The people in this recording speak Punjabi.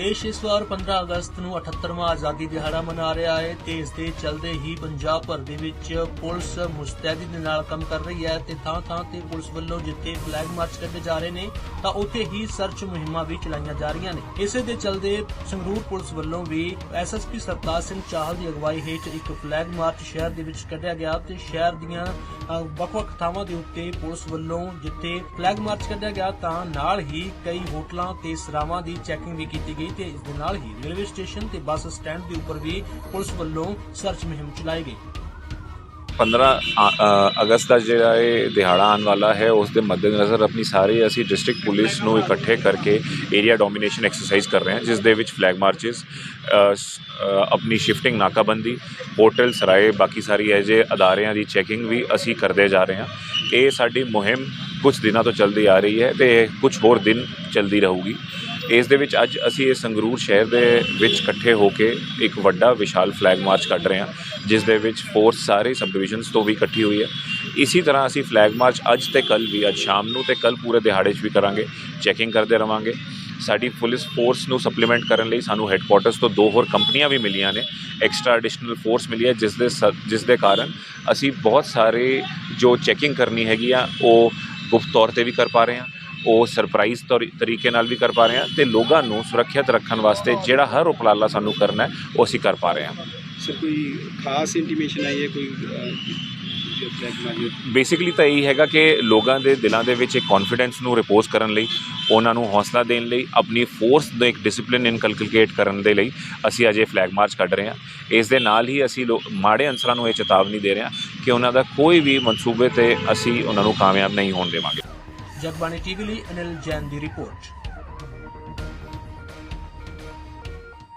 ਦੇਸ਼ ਇਸ ਵਾਰ 15 ਅਗਸਤ ਨੂੰ 78ਵਾਂ ਆਜ਼ਾਦੀ ਦਿਹਾੜਾ ਮਨਾ ਰਿਹਾ ਹੈ ਤੇ ਇਸ ਦੇ ਚੱਲਦੇ ਹੀ ਪੰਜਾਬ ਭਰ ਦੇ ਵਿੱਚ ਪੁਲਿਸ ਮੁਸਤੈਦੀ ਦੇ ਨਾਲ ਕੰਮ ਕਰ ਰਹੀ ਹੈ ਤੇ ਥਾਂ-ਥਾਂ ਤੇ ਪੁਲਿਸ ਵੱਲੋਂ ਜਿੱਥੇ ਫਲੈਗ ਮਾਰਚ ਕੱਢੇ ਜਾ ਰਹੇ ਨੇ, ਤਾਂ ਉੱਥੇ ਹੀ ਸਰਚ ਮੁਹਿੰਮਾਂ ਵੀ ਚਲਾਈਆਂ ਜਾ ਰਹੀਆਂ ਨੇ। ਇਸੇ ਦੇ ਚੱਲਦੇ ਸੰਗਰੂਰ ਪੁਲਿਸ ਵੱਲੋਂ ਵੀ ਐਸਐਸਪੀ ਸਰਤਾਜ ਸਿੰਘ ਚਾਹਲ ਦੀ ਅਗਵਾਈ ਹੇਠ ਇੱਕ ਫਲੈਗ ਮਾਰਚ ਸ਼ਹਿਰ ਦੇ ਵਿੱਚ ਕੱਢਿਆ ਗਿਆ ਤੇ ਸ਼ਹਿਰ ਦੀਆਂ ਵੱਖ-ਵੱਖ ਥਾਵਾਂ ਦੇ ਉੱਤੇ ਪੁਲਿਸ ਵੱਲੋਂ ਜਿੱਥੇ ਫਲੈਗ ਮਾਰਚ ਕੱਢਿਆ ਗਿਆ, ਤਾਂ ਨਾਲ ਹੀ ਕਈ ਹੋਟਲਾਂ ਤੇ ਸਰਾਵਾਂ ਦੀ ਚੈਕਿੰਗ ਵੀ ਕੀਤੀ ਗਈ। ਤੇ ਇਸ ਦੇ ਨਾਲ ਹੀ ਰੇਲਵੇ ਸਟੇਸ਼ਨ ਤੇ ਬੱਸ ਸਟੈਂਡ ਦੇ ਉੱਪਰ ਵੀ ਪੁਲਿਸ ਵੱਲੋਂ ਸਰਚ ਮੁਹਿੰਮ ਚਲਾਈ ਗਈ। 15 ਅਗਸਤ ਦਾ ਜਿਹੜਾ ਇਹ ਦਿਹਾੜਾ ਆਉਣ ਵਾਲਾ ਹੈ, ਉਸ ਦੇ ਮੱਦੇਨਜ਼ਰ ਆਪਣੀ ਸਾਰੀ ਅਸੀਂ ਡਿਸਟ੍ਰਿਕਟ ਪੁਲਿਸ ਨੂੰ ਇਕੱਠੇ ਕਰਕੇ ਏਰੀਆ ਡੋਮੀਨੇਸ਼ਨ ਐਕਸਰਸਾਈਜ਼ ਕਰ ਰਹੇ ਹਾਂ, ਜਿਸ ਦੇ ਵਿੱਚ ਫਲੈਗ ਮਾਰਚਸ ਆਪਣੀ ਸ਼ਿਫਟਿੰਗ ਨਾਕਾਬੰਦੀ, ਹੋਟਲ, ਸਰਾਏ, ਬਾਕੀ ਸਾਰੀ ਹੈ ਜੇ ਅਦਾਰਿਆਂ ਦੀ ਚੈਕਿੰਗ ਵੀ ਅਸੀਂ ਕਰਦੇ ਜਾ ਰਹੇ ਹਾਂ। ਇਹ ਸਾਡੀ ਮੁਹਿੰਮ ਕੁਝ ਦਿਨਾਂ ਤੋਂ ਚੱਲਦੀ ਆ ਰਹੀ ਹੈ ਤੇ ਕੁਝ ਹੋਰ ਦਿਨ ਚੱਲਦੀ ਰਹੂਗੀ। ਇਸ ਦੇ ਵਿੱਚ ਅੱਜ ਅਸੀਂ ਇਹ ਸੰਗਰੂਰ ਸ਼ਹਿਰ ਦੇ ਵਿੱਚ ਇਕੱਠੇ ਹੋ ਕੇ ਇੱਕ ਵੱਡਾ ਵਿਸ਼ਾਲ ਫਲੈਗ ਮਾਰਚ ਕੱਢ ਰਹੇ ਹਾਂ, ਜਿਸ ਦੇ ਵਿੱਚ ਫੋਰਸ ਸਾਰੇ ਸਬ ਡਿਵੀਜ਼ਨਸ ਤੋਂ ਵੀ ਇਕੱਠੀ ਹੋਈ ਹੈ। ਇਸੇ ਤਰ੍ਹਾਂ ਅਸੀਂ ਫਲੈਗ ਮਾਰਚ ਅੱਜ ਤੇ ਕੱਲ ਵੀ, ਅੱਜ ਸ਼ਾਮ ਨੂੰ ਤੇ ਕੱਲ ਪੂਰੇ ਦਿਹਾੜੇ 'ਚ ਵੀ ਕਰਾਂਗੇ ਚੈਕਿੰਗ ਕਰਦੇ ਰਵਾਂਗੇ। ਸਾਡੀ ਪੁਲਿਸ ਫੋਰਸ ਨੂੰ ਸਪਲੀਮੈਂਟ ਕਰਨ ਲਈ ਸਾਨੂੰ ਹੈੱਡਕੁਆਟਰਸ ਤੋਂ ਦੋ ਹੋਰ ਕੰਪਨੀਆਂ ਵੀ ਮਿਲੀਆਂ ਨੇ ਐਕਸਟਰਾ ਐਡੀਸ਼ਨਲ ਫੋਰਸ ਮਿਲੀ ਹੈ, ਜਿਸ ਦੇ ਸ- ਜਿਸ ਦੇ ਕਾਰਨ ਅਸੀਂ ਬਹੁਤ ਸਾਰੇ ਜੋ ਚੈਕਿੰਗ ਕਰਨੀ ਹੈਗੀ ਆ, ਉਹ ਗੁਪਤ ਤੌਰ ਤੇ ਵੀ ਕਰ ਪਾ ਰਹੇ ਹਾਂ। ਉਹ ਸਰਪ੍ਰਾਈਜ਼ ਤੌਰ- ਤਰੀਕੇ ਨਾਲ ਵੀ ਕਰ ਪਾ ਰਹੇ ਹਾਂ ਤੇ ਲੋਕਾਂ ਨੂੰ ਸੁਰੱਖਿਅਤ ਰੱਖਣ ਵਾਸਤੇ ਜਿਹੜਾ ਹਰ ਉਪਰਾਲਾ ਸਾਨੂੰ ਕਰਨਾ ਹੈ ਉਹ ਅਸੀਂ ਕਰ ਪਾ ਰਹੇ ਹਾਂ। ਸਰ ਕੋਈ ਖਾਸ ਇੰਟੀਮੇਸ਼ਨ ਆਈ ਹੈ ਕੋਈ ਫਲੈਗ ਮਾਰਚ ਬੇਸਿਕਲੀ ਤਾਂ ਇਹੀ ਹੈਗਾ ਕਿ ਲੋਕਾਂ ਦੇ ਦਿਲਾਂ ਦੇ ਵਿੱਚ ਇੱਕ ਕੌਨਫੀਡੈਂਸ ਨੂੰ ਰਿਪੋਜ਼ ਕਰਨ ਲਈ ਉਹਨਾਂ ਨੂੰ ਹੌਸਲਾ ਦੇਣ ਲਈ ਆਪਣੀ ਫੋਰਸ ਦਾ ਇੱਕ ਡਿਸਪਲਿਨ ਇਨਕਲਕੇਟ ਕਰਨ ਦੇ ਲਈ ਅਸੀਂ ਅਜੇ ਫਲੈਗ ਮਾਰਚ ਕੱਢ ਰਹੇ ਹਾਂ। ਇਸ ਦੇ ਨਾਲ ਹੀ ਅਸੀਂ ਮਾੜੇ ਅਨਸਰਾਂ ਨੂੰ ਇਹ ਚੇਤਾਵਨੀ ਦੇ ਰਹੇ ਹਾਂ ਕਿ ਉਹਨਾਂ ਦਾ ਕੋਈ ਵੀ ਮਨਸੂਬੇ ਤੇ ਅਸੀਂ ਉਹਨਾਂ ਨੂੰ ਕਾਮਯਾਬ ਨਹੀਂ ਹੋਣ ਦੇਵਾਂਗੇ। ਜਗਬਾਣੀ ਟੀਵੀ ਲਈ ਅਨਿਲ ਜੈਨ ਦੀ ਰਿਪੋਰਟ